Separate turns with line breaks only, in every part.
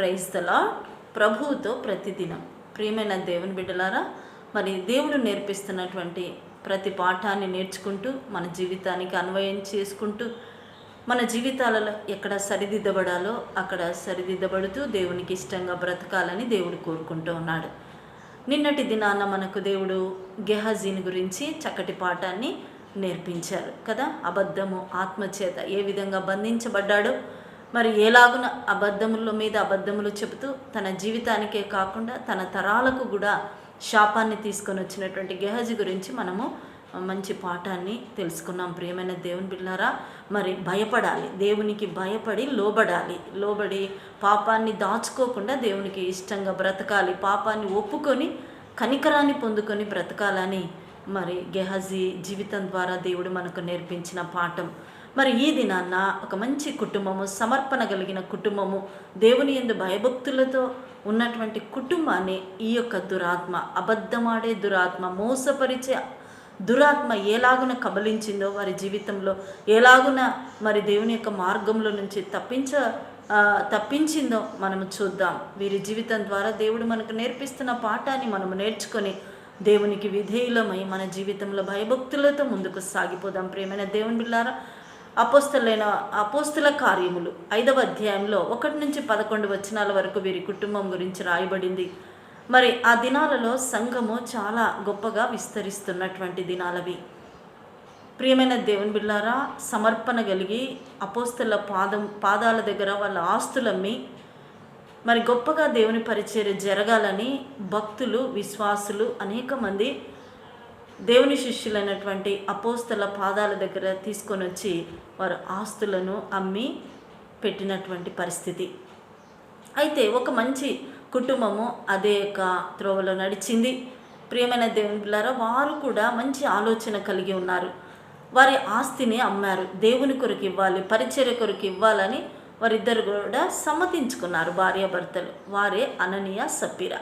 క్రైస్తలా ప్రభువుతో ప్రతిదినం. ప్రియమైన దేవుని బిడ్డలారా మరి దేవుడు నేర్పిస్తున్నటువంటి ప్రతి పాఠాన్ని నేర్చుకుంటూ మన జీవితానికి అన్వయం చేసుకుంటూ మన జీవితాలలో ఎక్కడ సరిదిద్దబడాలో అక్కడ సరిదిద్దబడుతూ దేవునికి ఇష్టంగా బ్రతకాలని దేవుడు కోరుకుంటూ ఉన్నాడు. నిన్నటి దినాన మనకు దేవుడు గెహజీని గురించి చక్కటి పాఠాన్ని నేర్పించారు కదా. అబద్ధము ఆత్మచేత ఏ విధంగా బంధించబడ్డాడో మరి ఎలాగున అబద్ధముల మీద అబద్ధములు చెబుతూ తన జీవితానికే కాకుండా తన తరాలకు కూడా శాపాన్ని తీసుకొని వచ్చినటువంటి గెహజీ గురించి మనము మంచి పాఠాన్ని తెలుసుకున్నాం. ప్రియమైన దేవుని బిళ్ళారా మరి భయపడాలి. దేవునికి భయపడి లోబడాలి. లోబడి పాపాన్ని దాచుకోకుండా దేవునికి ఇష్టంగా బ్రతకాలి. పాపాన్ని ఒప్పుకొని కనికరాన్ని పొందుకొని బ్రతకాలని మరి గెహజీ జీవితం ద్వారా దేవుడు మనకు నేర్పించిన పాఠం. మరి ఈ దినాన్న ఒక మంచి కుటుంబము సమర్పణ కలిగిన కుటుంబము దేవుని ఎందు భయభక్తులతో ఉన్నటువంటి కుటుంబాన్ని ఈ యొక్క దురాత్మ అబద్ధమాడే దురాత్మ మోసపరిచే దురాత్మ ఎలాగున కబలించిందో వారి జీవితంలో ఎలాగున మరి దేవుని యొక్క మార్గంలో నుంచి తప్పించ తప్పించిందో మనము చూద్దాం. వీరి జీవితం ద్వారా దేవుడు మనకు నేర్పిస్తున్న పాఠాన్ని మనము నేర్చుకొని దేవునికి విధేయులమై మన జీవితంలో భయభక్తులతో ముందుకు సాగిపోదాం. ప్రేమైన దేవుని బిళ్ళారా అపోస్తులైన అపోస్తుల కార్యములు. ఐదవ అధ్యాయంలో ఒకటి నుంచి పదకొండు వచనాల వరకు వీరి కుటుంబం గురించి రాయబడింది. మరి ఆ దినాలలో సంఘము చాలా గొప్పగా విస్తరిస్తున్నటువంటి దినాలవి. ప్రియమైన దేవుని బిళ్ళారా సమర్పణ కలిగి అపోస్తుల పాదం పాదాల దగ్గర వాళ్ళ ఆస్తులమ్మి మరి గొప్పగా దేవుని పరిచర్య జరగాలని భక్తులు విశ్వాసులు అనేక మంది దేవుని శిష్యులైనటువంటి అపోస్తల పాదాల దగ్గర తీసుకొని వచ్చి వారు ఆస్తులను అమ్మి పెట్టినటువంటి పరిస్థితి. అయితే ఒక మంచి కుటుంబము అదే యొక్క త్రోవలో నడిచింది. ప్రియమైన దేవుని వారు కూడా మంచి ఆలోచన కలిగి ఉన్నారు. వారి ఆస్తిని అమ్మారు. దేవుని కొరకు ఇవ్వాలి పరిచర్య కొరకు ఇవ్వాలని వారిద్దరు కూడా సమ్మతించుకున్నారు భార్యాభర్తలు. వారే అననీయ సప్పిరా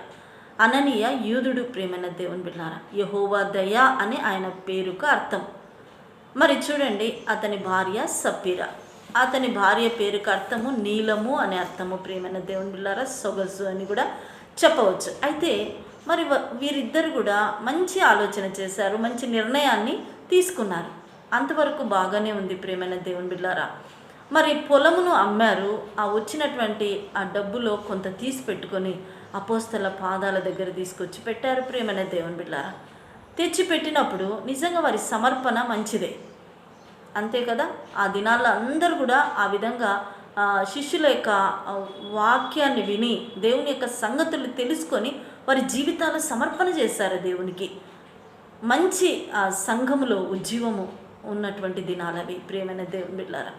అననీయ యూదుడు ప్రేమైన దేవుని బిడ్డారా యహోవా దయ అని ఆయన పేరుకు అర్థం. మరి చూడండి అతని భార్య సప్పిర అతని భార్య పేరుకు అర్థము నీలము అనే అర్థము ప్రేమైన దేవుని బిళ్ళారా సొగసు అని కూడా చెప్పవచ్చు. అయితే మరి వ- వీరిద్దరు కూడా మంచి ఆలోచన చేశారు మంచి నిర్ణయాన్ని తీసుకున్నారు. అంతవరకు బాగానే ఉంది ప్రేమైన దేవుని బిళ్ళారా మరి పొలమును అమ్మారు. ఆ వచ్చినటువంటి ఆ డబ్బులో కొంత తీసి పెట్టుకొని అపోస్తల పాదాల దగ్గర తీసుకొచ్చి పెట్టారు. ప్రేమైన దేవుని బిళ్ళారా తెచ్చిపెట్టినప్పుడు నిజంగా వారి సమర్పణ మంచిదే. అంతే కదా? ఆ దినాల్లో అందరూ కూడా ఆ విధంగా శిష్యుల యొక్క వాక్యాన్ని విని దేవుని యొక్క సంగతులు తెలుసుకొని వారి జీవితాలు సమర్పణ చేశారు దేవునికి. మంచి ఆ సంఘములో ఉజ్జీవము ఉన్నటువంటి దినాలవి ప్రేమైన దేవుని బిడ్డారా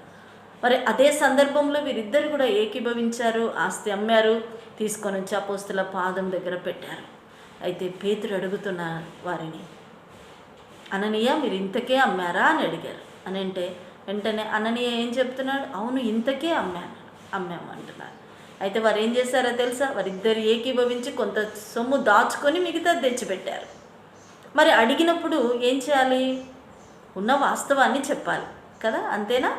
మరి అదే సందర్భంలో వీరిద్దరు కూడా ఏకీభవించారు ఆస్తి అమ్మారు తీసుకొని వచ్చి అపోస్తుల పాదం దగ్గర పెట్టారు. అయితే పేతురు అడుగుతున్నారు వారిని అననీయ మీరు ఇంతకే అమ్మారా? అని అడిగారు. అని అంటే వెంటనే అననీయ ఏం చెప్తున్నాడు? అవును ఇంతకే అమ్మాను అమ్మాము అంటున్నారు అయితే వారు ఏం చేశారో తెలుసా? వారిద్దరు ఏకీభవించి కొంత సొమ్ము దాచుకొని మిగతా తెచ్చిపెట్టారు. మరి అడిగినప్పుడు ఏం చేయాలి? ఉన్న వాస్తవాన్ని చెప్పాలి కదా అంతేనా?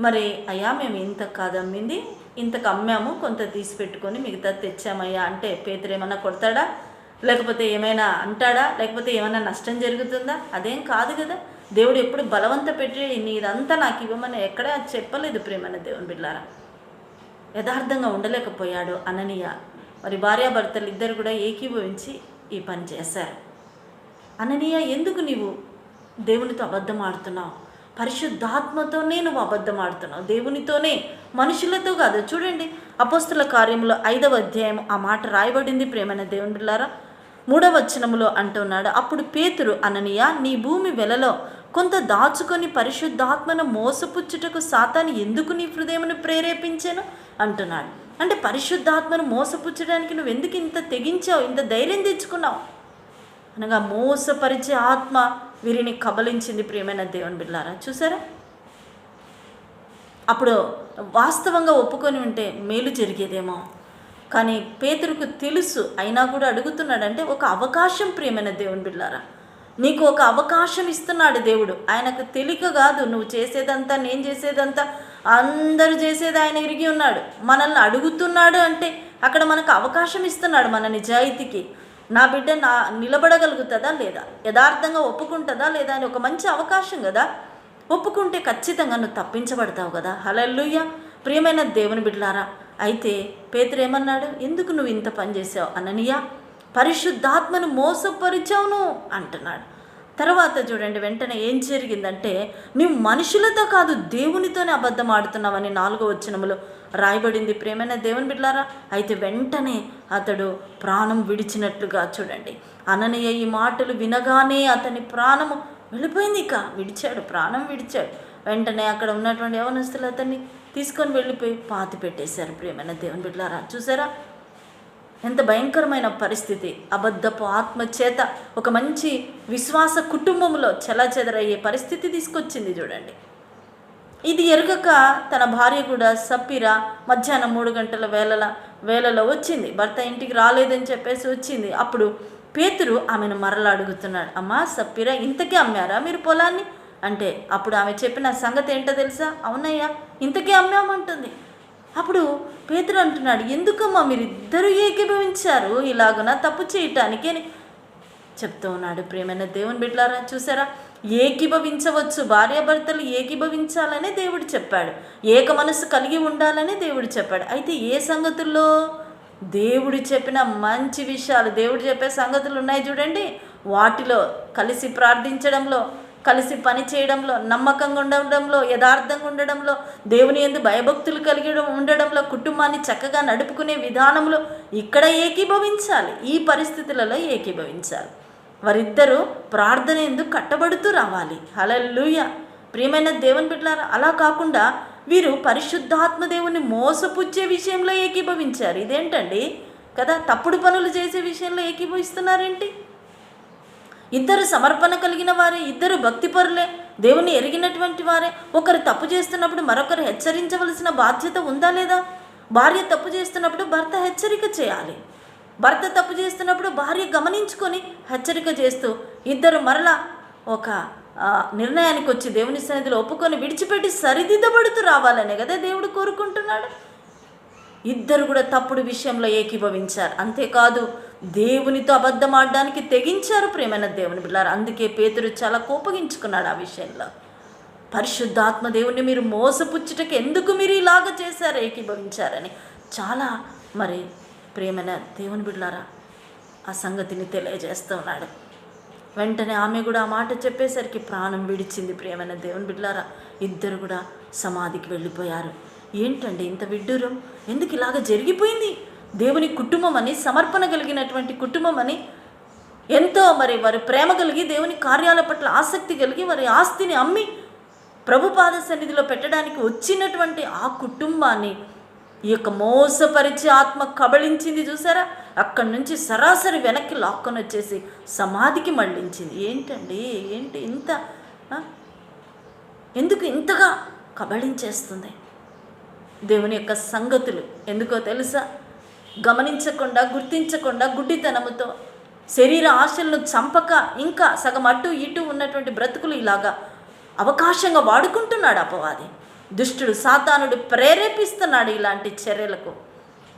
మరి అయ్యా మేము ఇంత కాదమ్మింది ఇంతకు అమ్మాము కొంత తీసి పెట్టుకొని మిగతా తెచ్చామయ్యా అంటే పేతురు ఏమన్నా కొడతాడా? లేకపోతే ఏమైనా అంటాడా? లేకపోతే ఏమైనా నష్టం జరుగుతుందా? అదేం కాదు కదా. దేవుడు ఎప్పుడు బలవంత పెట్టి నీదంతా నాకు ఇవ్వమని ఎక్కడా చెప్పలేదు ప్రేమన్న దేవుని బిడ్డారా యథార్థంగా ఉండలేకపోయాడు అననీయ. మరి భార్యాభర్తలు ఇద్దరు కూడా ఏకీభవించి ఈ పని చేశారు. అననీయ ఎందుకు నీవు దేవునితో అబద్ధం ఆడుతున్నావు? పరిశుద్ధాత్మతోనే నువ్వు అబద్ధం ఆడుతున్నావు. దేవునితోనే మనుషులతో కాదు. చూడండి అపోస్తుల కార్యంలో ఐదవ అధ్యాయం ఆ మాట రాయబడింది ప్రేమైన దేవుని మూడవ వచనములో అంటున్నాడు అప్పుడు పేతురు అననీయ నీ భూమి వెలలో కొంత దాచుకొని పరిశుద్ధాత్మను మోసపుచ్చుటకు సాతాను ఎందుకు నీ హృదయమును ప్రేరేపించాను? అంటున్నాడు. అంటే పరిశుద్ధాత్మను మోసపుచ్చడానికి నువ్వు ఎందుకు ఇంత తెగించావు? ఇంత ధైర్యం తెచ్చుకున్నావు? అనగా మోసపరిచే ఆత్మ వీరిని కబలించింది ప్రియమైన దేవుని బిడ్డారా చూసారా? అప్పుడు వాస్తవంగా ఒప్పుకొని ఉంటే మేలు జరిగేదేమో. కానీ పేతురుకు తెలుసు అయినా కూడా అడుగుతున్నాడంటే ఒక అవకాశం ప్రియమైన దేవుని బిడ్డారా నీకు ఒక అవకాశం ఇస్తున్నాడు దేవుడు. ఆయనకు తెలియక కాదు నువ్వు చేసేదంతా నేను చేసేదంతా అందరూ చేసేది ఆయన ఇరిగి ఉన్నాడు. మనల్ని అడుగుతున్నాడు అంటే అక్కడ మనకు అవకాశం ఇస్తున్నాడు మన నిజాయితీకి. నా బిడ్డ నా నిలబడగలుగుతుందా లేదా? యథార్థంగా ఒప్పుకుంటుందా లేదా అని ఒక మంచి అవకాశం కదా? ఒప్పుకుంటే ఖచ్చితంగా నువ్వు తప్పించబడతావు కదా. హలల్లుయ్య ప్రియమైన దేవుని బిడ్డలారా అయితే పేతురు ఏమన్నాడు? ఎందుకు నువ్వు ఇంత పని చేసావు అననీయ? పరిశుద్ధాత్మను మోసపరిచావును అంటున్నాడు. తర్వాత చూడండి వెంటనే ఏం జరిగిందంటే నీవు మనుషులతో కాదు దేవునితోనే అబద్ధం ఆడుతున్నావని నాలుగో వచనములో రాయబడింది. ప్రేమైన దేవుని బిడ్డారా అయితే వెంటనే అతడు ప్రాణం విడిచినట్లుగా చూడండి. అననయ్య ఈ మాటలు వినగానే అతని ప్రాణము వెళ్ళిపోయింది ఇక. విడిచాడు ప్రాణం విడిచాడు. వెంటనే అక్కడ ఉన్నటువంటి యవనస్తులు అతన్ని తీసుకొని వెళ్ళిపోయి పాతి పెట్టేశారు. ప్రేమైన దేవుని బిడ్లారా చూసారా? ఎంత భయంకరమైన పరిస్థితి. అబద్ధపు ఆత్మ చేత ఒక మంచి విశ్వాస కుటుంబంలో చెలాచెదరయ్యే పరిస్థితి తీసుకొచ్చింది చూడండి. ఇది ఎరగక తన భార్య కూడా సప్పిర మధ్యాహ్నం మూడు గంటల వేళల వేళలో వచ్చింది. భర్త ఇంటికి రాలేదని చెప్పేసి వచ్చింది. అప్పుడు పేతురు ఆమెను మరలా అడుగుతున్నాడు. అమ్మా సప్పిర ఇంతకే అమ్మారా మీరు పొలాన్ని? అంటే అప్పుడు ఆమె చెప్పిన సంగతి ఏంటో తెలుసా? అవునయ్యా ఇంతకే అమ్మామంటుంది. అప్పుడు పేతురు అంటున్నాడు ఎందుకమ్మా మీరిద్దరూ ఏకీభవించారు? ఇలాగున తప్పు చేయటానికి? అని చెప్తూ ఉన్నాడు ప్రేమైన దేవుని బిడ్లారా చూసారా? ఏకీభవించవచ్చు భార్యాభర్తలు ఏకీభవించాలనే దేవుడు చెప్పాడు. ఏక మనసు కలిగి ఉండాలని దేవుడు చెప్పాడు. అయితే ఏ సంగతుల్లో? దేవుడు చెప్పిన మంచి విషయాలు దేవుడు చెప్పే సంగతులు ఉన్నాయి చూడండి. వాటిలో కలిసి ప్రార్థించడంలో కలిసి పని చేయడంలో నమ్మకంగా ఉండడంలో యథార్థంగా ఉండడంలో దేవుని ఎందు భయభక్తులు కలిగి ఉండడంలో కుటుంబాన్ని చక్కగా నడుపుకునే విధానంలో ఇక్కడ ఏకీభవించాలి. ఈ పరిస్థితులలో ఏకీభవించాలి. వారిద్దరూ ప్రార్థన ఎందుకు కట్టబడుతూ రావాలి. హలల్లుయ. ప్రియమైన దేవుని బిడ్డలారా అలా కాకుండా వీరు పరిశుద్ధాత్మ దేవుని మోసపుచ్చే విషయంలో ఏకీభవించారు. ఇదేంటండి? కదా తప్పుడు పనులు చేసే విషయంలో ఏకీభవిస్తున్నారేంటి? ఇద్దరు సమర్పణ కలిగిన వారే ఇద్దరు భక్తిపరులే దేవుని ఎరిగినటువంటి వారే. ఒకరు తప్పు చేస్తున్నప్పుడు మరొకరు హెచ్చరించవలసిన బాధ్యత ఉందా లేదా? భార్య తప్పు చేస్తున్నప్పుడు భర్త హెచ్చరిక చేయాలి. భర్త తప్పు చేస్తున్నప్పుడు భార్య గమనించుకొని హెచ్చరిక చేస్తూ ఇద్దరు మరలా ఒక నిర్ణయానికి వచ్చి దేవుని సన్నిధిలో ఒప్పుకొని విడిచిపెట్టి సరిదిద్దబడుతూ రావాలనే కదా దేవుడు కోరుకుంటున్నాడు. ఇద్దరు కూడా తప్పుడు విషయంలో ఏకీభవించారు. అంతేకాదు దేవునితో అబద్ధం ఆడడానికి తెగించారు ప్రేమైన దేవుని బిడ్డారు అందుకే పేతురు చాలా కోపగించుకున్నాడు ఆ విషయంలో. పరిశుద్ధాత్మ దేవుణ్ణి మీరు మోసపుచ్చుటకి ఎందుకు మీరు ఇలాగ చేశారు ఏకీభవించారని చాలా మరి ప్రేమైన దేవుని బిడ్డారా ఆ సంగతిని తెలియజేస్తూ ఉన్నాడు. వెంటనే ఆమె కూడా ఆ మాట చెప్పేసరికి ప్రాణం విడిచింది ప్రేమైన దేవుని బిడ్డారా ఇద్దరు కూడా సమాధికి వెళ్ళిపోయారు. ఏంటండి ఇంత విడ్డూరం? ఎందుకు ఇలాగ జరిగిపోయింది? దేవుని కుటుంబం అని సమర్పణ కలిగినటువంటి కుటుంబం అని ఎంతో మరి వారి ప్రేమ కలిగి దేవుని కార్యాల పట్ల ఆసక్తి కలిగి వారి ఆస్తిని అమ్మి ప్రభుపాద సన్నిధిలో పెట్టడానికి వచ్చినటువంటి ఆ కుటుంబాన్ని ఈ యొక్క మోసపరిచి ఆత్మ కబళించింది చూసారా? అక్కడి నుంచి సరాసరి వెనక్కి లాక్కొని వచ్చేసి సమాధికి మళ్ళించింది. ఏంటండి? ఏంటి ఇంత ఎందుకు ఇంతగా కబళించేస్తుంది? దేవుని యొక్క సంగతులు ఎందుకో తెలుసా? గమనించకుండా గుర్తించకుండా గుడ్డితనముతో శరీర ఆశలను చంపక ఇంకా సగం అటు ఇటు ఉన్నటువంటి బ్రతుకులు ఇలాగా అవకాశంగా వాడుకుంటున్నాడు అపవాది. దుష్టుడు సాతానుడు ప్రేరేపిస్తున్నాడు ఇలాంటి చర్యలకు.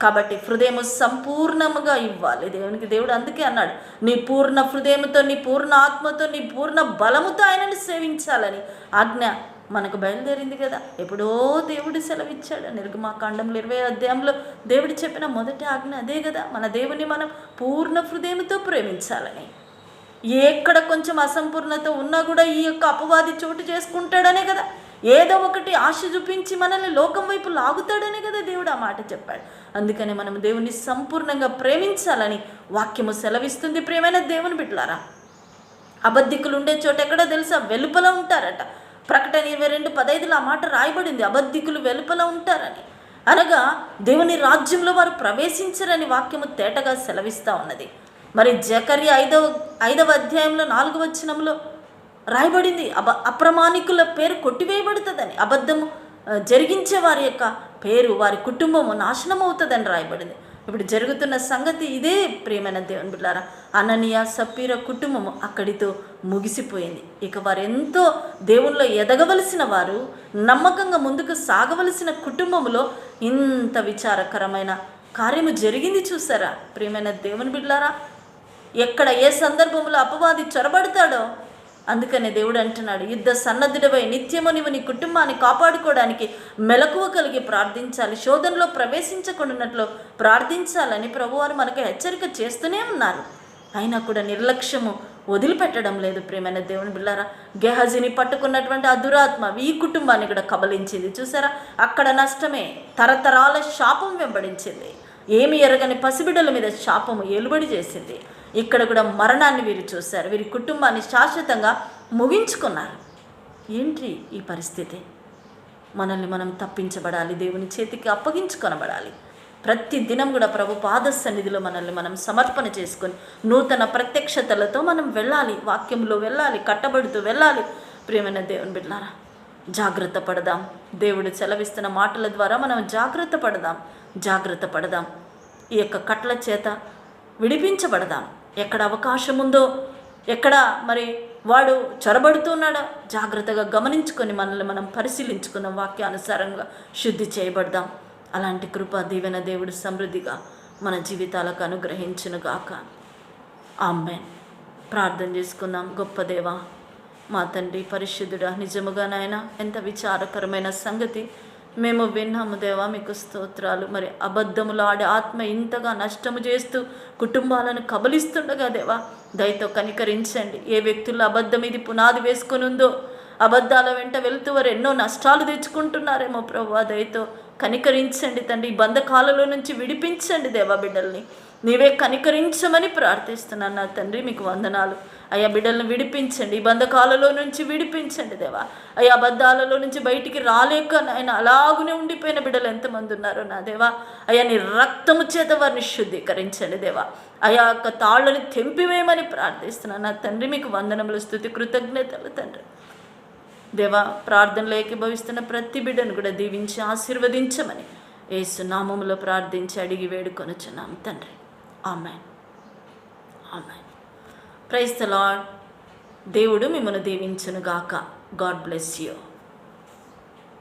కాబట్టి హృదయము సంపూర్ణముగా ఇవ్వాలి. దేవునికి దేవుడు అందుకే అన్నాడు నీ పూర్ణ హృదయముతో నీ పూర్ణ ఆత్మతో నీ పూర్ణ బలముతో ఆయనను సేవించాలని ఆజ్ఞ మనకు బయలుదేరింది కదా. ఎప్పుడో దేవుడు సెలవిచ్చాడు. నిర్గమాకాండంలో ఇరవై అధ్యాయంలో దేవుడు చెప్పిన మొదటి ఆజ్ఞ అదే కదా. మన దేవుని మనం పూర్ణ హృదయంతో ప్రేమించాలని. ఎక్కడ కొంచెం అసంపూర్ణత ఉన్నా కూడా ఈ యొక్క అపవాది చోటు చేసుకుంటాడనే కదా. ఏదో ఒకటి ఆశ చూపించి మనల్ని లోకం వైపు లాగుతాడనే కదా దేవుడు ఆ మాట చెప్పాడు. అందుకనే మనం దేవుని సంపూర్ణంగా ప్రేమించాలని వాక్యము సెలవిస్తుంది. ప్రేమైన దేవుని బిడ్డలారా అబద్ధికులు ఉండే చోట ఎక్కడో తెలుసా? వెలుపల ఉంటారట. ప్రకటన ఇరవై రెండు పదైదులో ఆ మాట రాయబడింది. అబద్ధికులు వెలుపల ఉంటారని. అనగా దేవుని రాజ్యంలో వారు ప్రవేశించరని వాక్యము తేటగా సెలవిస్తూ ఉన్నది. మరి జకర్య ఐదవ ఐదవ అధ్యాయంలో నాలుగవ వచనంలో రాయబడింది. అబ అప్రమాణికుల పేరు కొట్టివేయబడుతుందని. అబద్ధము జరిగించే వారి యొక్క పేరు వారి కుటుంబము నాశనం అవుతుందని రాయబడింది. ఇప్పుడు జరుగుతున్న సంగతి ఇదే ప్రియమైన దేవుని బిడ్డారా. అననీయ సప్పీర కుటుంబము అక్కడితో ముగిసిపోయింది. ఇక వారు ఎంతో దేవుల్లో ఎదగవలసిన వారు నమ్మకంగా ముందుకు సాగవలసిన కుటుంబంలో ఇంత విచారకరమైన కార్యము జరిగింది చూసారా ప్రియమైన దేవుని బిడ్లారా ఎక్కడ ఏ సందర్భంలో అపవాది చొరబడతాడో అందుకనే దేవుడు అంటున్నాడు యుద్ధ సన్నద్ధుడవై నిత్యము నీవు నీ కుటుంబాన్ని కాపాడుకోవడానికి మెలకువ కలిగి ప్రార్థించాలి. శోధనలో ప్రవేశించకుండాన్నట్లు ప్రార్థించాలని ప్రభువారు మనకు హెచ్చరిక చేస్తూనే ఉన్నారు. అయినా కూడా నిర్లక్ష్యము వదిలిపెట్టడం లేదు ప్రేమైన దేవుని బిళ్ళారా. గెహజీని పట్టుకున్నటువంటి ఆ దురాత్మ ఈ కుటుంబాన్ని కూడా కబలించింది. చూసారా? అక్కడ నష్టమే తరతరాల శాపం వెంబడించింది. ఏమి ఎరగని పసిబిడల మీద శాపము ఏలుబడి చేసింది. ఇక్కడ కూడా మరణాన్ని వీరు చూశారు. వీరి కుటుంబాన్ని శాశ్వతంగా ముగించుకున్నారు. ఏంటి ఈ పరిస్థితి? మనల్ని మనం తప్పించబడాలి దేవుని చేతికి అప్పగించుకొనబడాలి. ప్రతి దినం కూడా ప్రభు పాద సన్నిధిలో మనల్ని మనం సమర్పణ చేసుకొని నూతన ప్రత్యక్షతలతో మనం వెళ్ళాలి వాక్యంలో వెళ్ళాలి కట్టబడుతూ వెళ్ళాలి. ప్రియమైన దేవుని బిడ్డారా జాగ్రత్త పడదాం. దేవుడు చెలవిస్తున్న మాటల ద్వారా మనం జాగ్రత్త పడదాం. జాగ్రత్త పడదాం. ఈ యొక్క కట్ల చేత విడిపించబడదాం. ఎక్కడ అవకాశం ఉందో ఎక్కడ మరి వాడు చొరబడుతున్నాడా జాగ్రత్తగా గమనించుకొని మనల్ని మనం పరిశీలించుకున్న వాక్యానుసారంగా శుద్ధి చేయబడదాం. అలాంటి కృప దీవెన దేవుడు సమృద్ధిగా మన జీవితాలకు అనుగ్రహించునుగాక. ఆమెన్. ప్రార్థన చేసుకుందాం. గొప్ప దేవా మా తండ్రి పరిశుద్ధుడా నిజముగా నాయన ఎంత విచారకరమైన సంగతి మేము విన్నాము దేవా మీకు స్తోత్రాలు. మరి అబద్ధములు ఆడే ఆత్మ ఇంతగా నష్టము చేస్తూ కుటుంబాలను కబలిస్తుండగా దేవా దయతో కనికరించండి. ఏ వ్యక్తుల్లో అబద్ధం ఇది పునాది వేసుకుని ఉందో అబద్ధాల వెంట వెళుతూ వారు ఎన్నో నష్టాలు తెచ్చుకుంటున్నారేమో ప్రభు దయతో కనికరించండి తండ్రి. ఈ బంధకాలలో నుంచి విడిపించండి దేవా బిడ్డల్ని. నీవే కనికరించమని ప్రార్థిస్తున్నాను నా తండ్రి మీకు వందనాలు. అయ్యా బిడ్డలను విడిపించండి. ఈ బంధకాలలో నుంచి విడిపించండి దేవా. అయ్యా అబద్ధాలలో నుంచి బయటికి రాలేక ఆయన అలాగునే ఉండిపోయిన బిడ్డలు ఎంతమంది ఉన్నారో నా దేవా. అయ్యా నీ రక్తము చేత వారిని శుద్ధీకరించండి దేవా. అయా యొక్క తాళ్ళని తెంపివేయమని ప్రార్థిస్తున్నాను నా తండ్రి మీకు వందనములు స్థుతి కృతజ్ఞతలు తండ్రి. దేవా ప్రార్థనలో ఏకీభవిస్తున్న ప్రతి బిడ్డను కూడా దీవించి ఆశీర్వదించమని ఏసు నామములో ప్రార్థించి అడిగి వేడుకొనుచున్నాం తండ్రి. ఆమె ఆమె ప్రైస్ ద లాడ్ దేవుడు మిమ్మల్ని దీవించునుగాక. God bless you.